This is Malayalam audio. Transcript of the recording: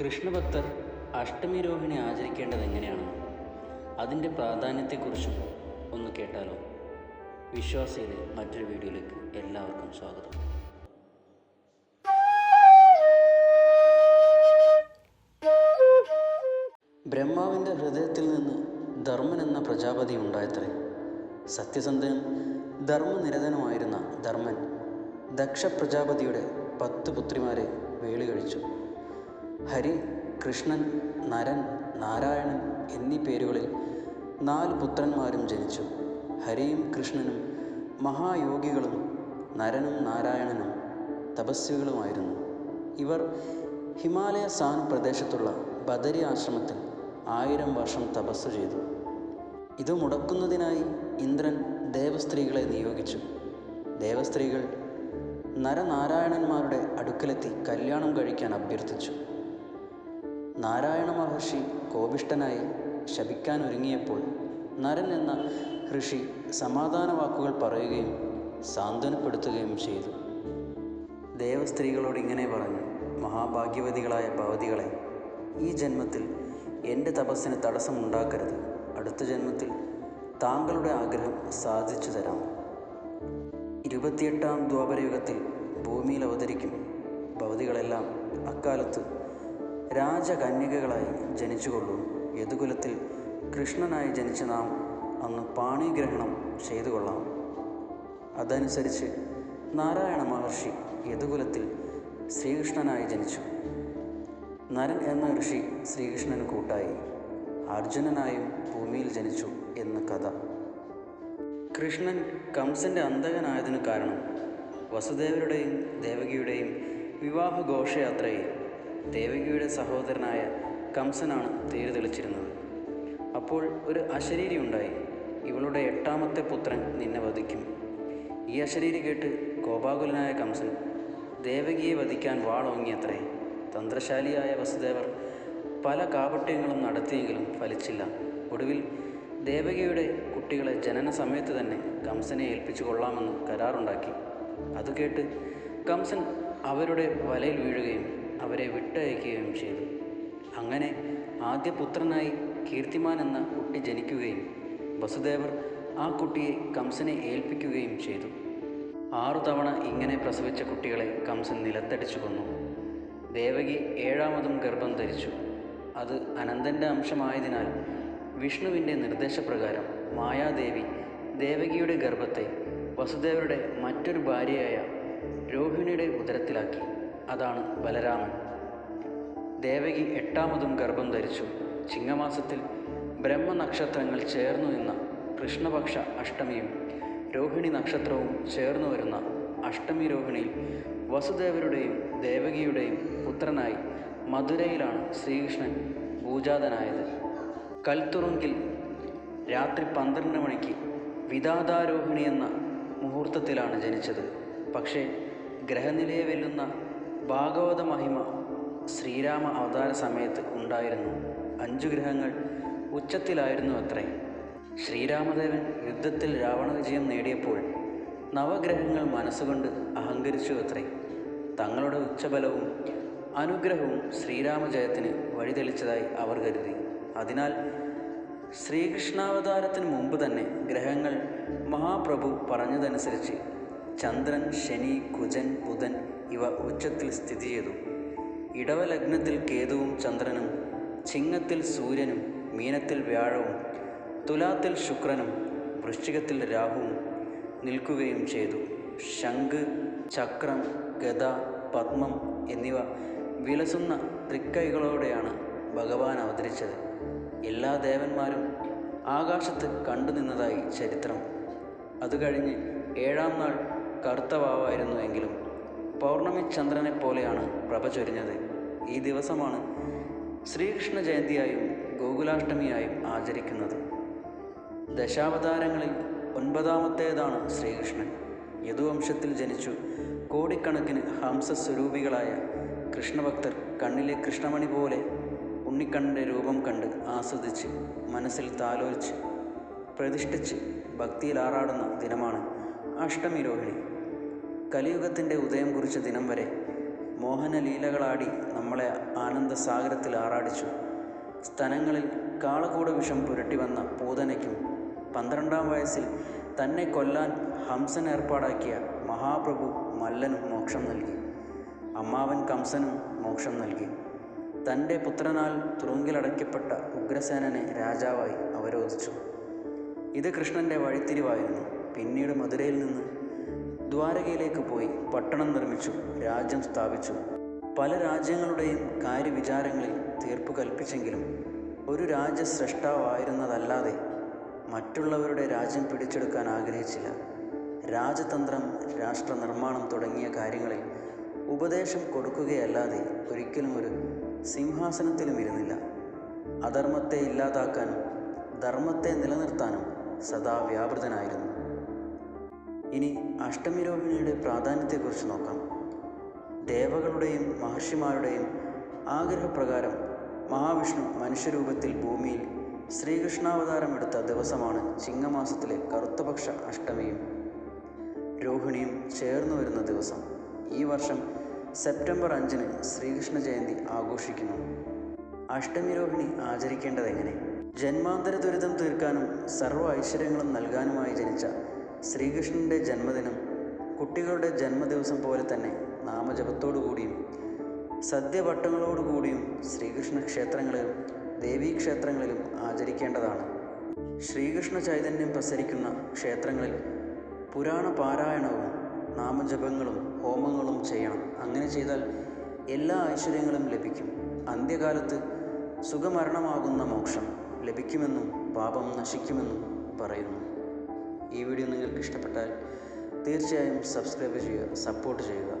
കൃഷ്ണഭക്തർ അഷ്ടമി രോഹിണി ആചരിക്കേണ്ടത് എങ്ങനെയാണെന്നും? അതിന്റെ പ്രാധാന്യത്തെക്കുറിച്ചും ഒന്ന് കേട്ടാലോ? വിശ്വാസിയുടെ മറ്റൊരു വീഡിയോയിലേക്ക് എല്ലാവർക്കും സ്വാഗതം. ബ്രഹ്മാവിന്റെ ഹൃദയത്തിൽ നിന്ന് ധർമ്മൻ എന്ന പ്രജാപതി ഉണ്ടായത്രേ. സത്യസന്ധനും ധർമ്മനിരതനുമായിരുന്ന ധർമ്മൻ ദക്ഷ പ്രജാപതിയുടെ പത്ത് പുത്രിമാരെ വേളി കഴിച്ചു. ഹരി കൃഷ്ണൻ നരൻ നാരായണൻ എന്നീ പേരുകളിൽ നാല് പുത്രന്മാരും ജനിച്ചു. ഹരിയും കൃഷ്ണനും മഹായോഗികളും നരനും നാരായണനും തപസ്വികളുമായിരുന്നു. ഇവർ ഹിമാലയ സാൻ പ്രദേശത്തുള്ള ബദരി ആശ്രമത്തിൽ ആയിരം വർഷം തപസ് ചെയ്തു. ഇത് മുടക്കുന്നതിനായി ഇന്ദ്രൻ ദേവസ്ത്രീകളെ നിയോഗിച്ചു. ദേവസ്ത്രീകൾ നരനാരായണന്മാരുടെ അടുക്കലെത്തി കല്യാണം കഴിക്കാൻ അഭ്യർത്ഥിച്ചു. നാരായണ മഹർഷി കോപിഷ്ടനായി ശപിക്കാൻ ഒരുങ്ങിയപ്പോൾ നരൻ എന്ന ഋഷി സമാധാന വാക്കുകൾ പറയുകയും സാന്ത്വനപ്പെടുത്തുകയും ചെയ്തു. ദേവസ്ത്രീകളോട് ഇങ്ങനെ പറഞ്ഞു മഹാഭാഗ്യവതികളായ ഭവതികളെ ഈ ജന്മത്തിൽ എന്റെ തപസ്സിന് തടസ്സമുണ്ടാക്കരുത്. അടുത്ത ജന്മത്തിൽ താങ്കളുടെ ആഗ്രഹം സാധിച്ചു തരാം. ഇരുപത്തിയെട്ടാം ദ്വാപരയുഗത്തിൽ ഭൂമിയിൽ അവതരിക്കും. ഭവതികളെല്ലാം അക്കാലത്ത് രാജകന്യകകളായി ജനിച്ചുകൊള്ളൂ. യദുകുലത്തിൽ കൃഷ്ണനായി ജനിച്ച നാം അന്ന് പാണിഗ്രഹണം ചെയ്തു കൊള്ളാം അതനുസരിച്ച് നാരായണ മഹർഷി യദുകുലത്തിൽ ശ്രീകൃഷ്ണനായി ജനിച്ചു. നരൻ എന്ന ഋഷി ശ്രീകൃഷ്ണന് കൂട്ടായി. അർജുനനായും ഭൂമിയിൽ ജനിച്ചു എന്ന കഥ. കൃഷ്ണൻ കംസന്റെ അന്തകനായതിനു കാരണം വസുദേവരുടെയും ദേവകിയുടെയും വിവാഹ ഘോഷയാത്രയിൽ ദേവകിയുടെ സഹോദരനായ കംസനാണ് തേര് തെളിച്ചിരുന്നത് അപ്പോൾ ഒരു അശരീരി ഉണ്ടായി. ഇവളുടെ എട്ടാമത്തെ പുത്രൻ നിന്നെ വധിക്കും. ഈ അശരീരി കേട്ട് കോപാകുലനായ കംസൻ ദേവകിയെ വധിക്കാൻ വാളോങ്ങിയത്രേ. തന്ത്രശാലിയായ വസുദേവർ പല കാപട്യങ്ങളും നടത്തിയെങ്കിലും ഫലിച്ചില്ല. ഒടുവിൽ ദേവകിയുടെ കുട്ടികളെ ജനന സമയത്ത് തന്നെ കംസനെ ഏൽപ്പിച്ചു കൊള്ളാമെന്ന് കരാറുണ്ടാക്കി. അത് കേട്ട് കംസൻ അവരുടെ വലയിൽ വീഴുകയും അവരെ വിട്ടയക്കുകയും ചെയ്തു. അങ്ങനെ ആദ്യ പുത്രനായി കീർത്തിമാൻ എന്ന കുട്ടി ജനിക്കുകയും വസുദേവർ ആ കുട്ടിയെ കംസനെ ഏൽപ്പിക്കുകയും ചെയ്തു. ആറു തവണ ഇങ്ങനെ പ്രസവിച്ച കുട്ടികളെ കംസൻ നിലത്തടിച്ചു കൊന്നു. ദേവകി ഏഴാമതും ഗർഭം ധരിച്ചു. അത് അനന്തന്റെ അംശമായതിനാൽ വിഷ്ണുവിന്റെ നിർദ്ദേശപ്രകാരം മായാദേവി ദേവകിയുടെ ഗർഭത്തെ വസുദേവരുടെ മറ്റൊരു ഭാര്യയായ രോഹിണിയുടെ ഉദരത്തിലാക്കി. അതാണ് ബലരാമൻ. ദേവകി എട്ടാമതും ഗർഭം ധരിച്ചു. ചിങ്ങമാസത്തിൽ ബ്രഹ്മനക്ഷത്രങ്ങൾ ചേർന്നു നിന്ന കൃഷ്ണപക്ഷ അഷ്ടമിയും രോഹിണി നക്ഷത്രവും ചേർന്നു വരുന്ന അഷ്ടമി രോഹിണിയിൽ വസുദേവരുടെയും ദേവകിയുടെയും പുത്രനായി മധുരയിലാണ് ശ്രീകൃഷ്ണൻ പൂജാതനായത് കൽത്തുറുങ്കിൽ രാത്രി പന്ത്രണ്ട് മണിക്ക് വിദാതാരോഹിണി എന്ന മുഹൂർത്തത്തിലാണ് ജനിച്ചത്. പക്ഷേ ഗ്രഹനിലയെ വെല്ലുന്ന ഭാഗവത മഹിമ ശ്രീരാമ അവതാര സമയത്ത് ഉണ്ടായിരുന്നു. അഞ്ചു ഗ്രഹങ്ങൾ ഉച്ചത്തിലായിരുന്നു അത്രേ. ശ്രീരാമദേവൻ യുദ്ധത്തിൽ രാവണ വിജയം നേടിയപ്പോൾ നവഗ്രഹങ്ങൾ മനസ്സുകൊണ്ട് അഹങ്കരിച്ചു അത്രേ. തങ്ങളുടെ ഉച്ചബലവും അനുഗ്രഹവും ശ്രീരാമജയത്തിന് വഴിതെളിച്ചതായി അവർ കരുതി. അതിനാൽ ശ്രീകൃഷ്ണാവതാരത്തിന് മുമ്പ് തന്നെ ഗ്രഹങ്ങൾ മഹാപ്രഭു പറഞ്ഞതനുസരിച്ച് ചന്ദ്രൻ ശനി കുജൻ ബുധൻ ഇവ ഉച്ചത്തിൽ സ്ഥിതി ചെയ്തു. ഇടവലഗ്നത്തിൽ കേതുവും ചന്ദ്രനും ചിങ്ങത്തിൽ സൂര്യനും മീനത്തിൽ വ്യാഴവും തുലാത്തിൽ ശുക്രനും വൃശ്ചികത്തിൽ രാഹുവും നിൽക്കുകയും ചെയ്തു. ശംഖ് ചക്രം ഗത പത്മം എന്നിവ വിലസുന്ന തൃക്കൈകളോടെയാണ് ഭഗവാൻ അവതരിച്ചത്. എല്ലാ ദേവന്മാരും ആകാശത്ത് കണ്ടുനിന്നതായി ചരിത്രം. അതുകഴിഞ്ഞ് ഏഴാം നാൾ കറുത്തവാവായിരുന്നു എങ്കിലും പൗർണമി ചന്ദ്രനെ പോലെയാണ് പ്രഭ ചൊരിഞ്ഞത്. ഈ ദിവസമാണ് ശ്രീകൃഷ്ണ ജയന്തിയായും ഗോകുലാഷ്ടമിയായും ആചരിക്കുന്നത്. ദശാവതാരങ്ങളിൽ ഒൻപതാമത്തേതാണ് ശ്രീകൃഷ്ണൻ. യദുവംശത്തിൽ ജനിച്ചു കോടിക്കണക്കിന് ഹംസസ്വരൂപികളായ കൃഷ്ണഭക്തർ കണ്ണിലെ കൃഷ്ണമണി പോലെ ഉണ്ണിക്കണ്ണന്റെ രൂപം കണ്ട് ആസ്വദിച്ച് മനസ്സിൽ താലോലിച്ച് പ്രതിഷ്ഠിച്ച് ഭക്തിയിൽ ആറാടുന്ന ദിനമാണ് അഷ്ടമി രോഹിണി. കലിയുഗത്തിന്റെ ഉദയം കുറിച്ച ദിനം വരെ മോഹനലീലകളാടി നമ്മളെ ആനന്ദസാഗരത്തിൽ ആറാടിച്ചു. സ്തനങ്ങളിൽ കാളകൂട വിഷം പുരട്ടി വന്ന പൂതനയ്ക്കും പന്ത്രണ്ടാം വയസ്സിൽ തന്നെ കൊല്ലാൻ ഹംസൻ ഏർപ്പാടാക്കിയ മഹാപ്രഭു മല്ലനും മോക്ഷം നൽകി. അമ്മാവൻ കംസനും മോക്ഷം നൽകി. തന്റെ പുത്രനാൽ തുറുങ്കിലടയ്ക്കപ്പെട്ട ഉഗ്രസേനനെ രാജാവായി അവരോധിച്ചു. ഇത് കൃഷ്ണന്റെ വഴിത്തിരിവായിരുന്നു. പിന്നീട് മധുരയിൽ നിന്ന് ദ്വാരകയിലേക്ക് പോയി പട്ടണം നിർമ്മിച്ചു രാജ്യം സ്ഥാപിച്ചു. പല രാജ്യങ്ങളുടെയും കാര്യവിചാരങ്ങളിൽ തീർപ്പ് കൽപ്പിച്ചെങ്കിലും ഒരു രാജ്യസ്രഷ്ടാവായിരുന്നതല്ലാതെ മറ്റുള്ളവരുടെ രാജ്യം പിടിച്ചെടുക്കാൻ ആഗ്രഹിച്ചില്ല. രാജതന്ത്രം രാഷ്ട്രനിർമ്മാണം തുടങ്ങിയ കാര്യങ്ങളിൽ ഉപദേശം കൊടുക്കുകയല്ലാതെ ഒരിക്കലും ഒരു സിംഹാസനത്തിലും ഇരുന്നില്ല. അധർമ്മത്തെ ഇല്ലാതാക്കാനും ധർമ്മത്തെ നിലനിർത്താനും സദാ വ്യാപൃതനായിരുന്നു. ഇനി അഷ്ടമിരോഹിണിയുടെ പ്രാധാന്യത്തെക്കുറിച്ച് നോക്കാം. ദേവകളുടെയും മഹർഷിമാരുടെയും ആഗ്രഹപ്രകാരം മഹാവിഷ്ണു മനുഷ്യരൂപത്തിൽ ഭൂമിയിൽ ശ്രീകൃഷ്ണാവതാരം എടുത്ത ദിവസമാണ് ചിങ്ങമാസത്തിലെ കറുത്തപക്ഷ അഷ്ടമിയും. രോഹിണിയും ചേർന്നു വരുന്ന ദിവസം ഈ വർഷം സെപ്റ്റംബർ അഞ്ചിന് ശ്രീകൃഷ്ണ ജയന്തി ആഘോഷിക്കുന്നു. അഷ്ടമി രോഹിണി ആചരിക്കേണ്ടതെങ്ങനെ? ജന്മാന്തര ദുരിതം തീർക്കാനും സർവ ഐശ്വര്യങ്ങളും നൽകാനുമായി ജനിച്ച ശ്രീകൃഷ്ണന്റെ ജന്മദിനം കുട്ടികളുടെ ജന്മദിവസം പോലെ തന്നെ നാമജപത്തോടുകൂടിയും സദ്യവട്ടങ്ങളോടുകൂടിയും ശ്രീകൃഷ്ണ ക്ഷേത്രങ്ങളിലും ദേവീക്ഷേത്രങ്ങളിലും ആചരിക്കേണ്ടതാണ്. ശ്രീകൃഷ്ണ ചൈതന്യം പ്രസരിക്കുന്ന ക്ഷേത്രങ്ങളിൽ പുരാണ പാരായണവും നാമജപങ്ങളും ഹോമങ്ങളും ചെയ്യണം. അങ്ങനെ ചെയ്താൽ എല്ലാ ഐശ്വര്യങ്ങളും ലഭിക്കും. അന്ത്യകാലത്ത് സുഖമരണമാകുന്ന മോക്ഷം ലഭിക്കുമെന്നും പാപം നശിക്കുമെന്നും പറയുന്നു. ഈ വീഡിയോ നിങ്ങൾക്ക് ഇഷ്ടപ്പെട്ടാൽ തീർച്ചയായും സബ്സ്ക്രൈബ് ചെയ്യുക സപ്പോർട്ട് ചെയ്യുക.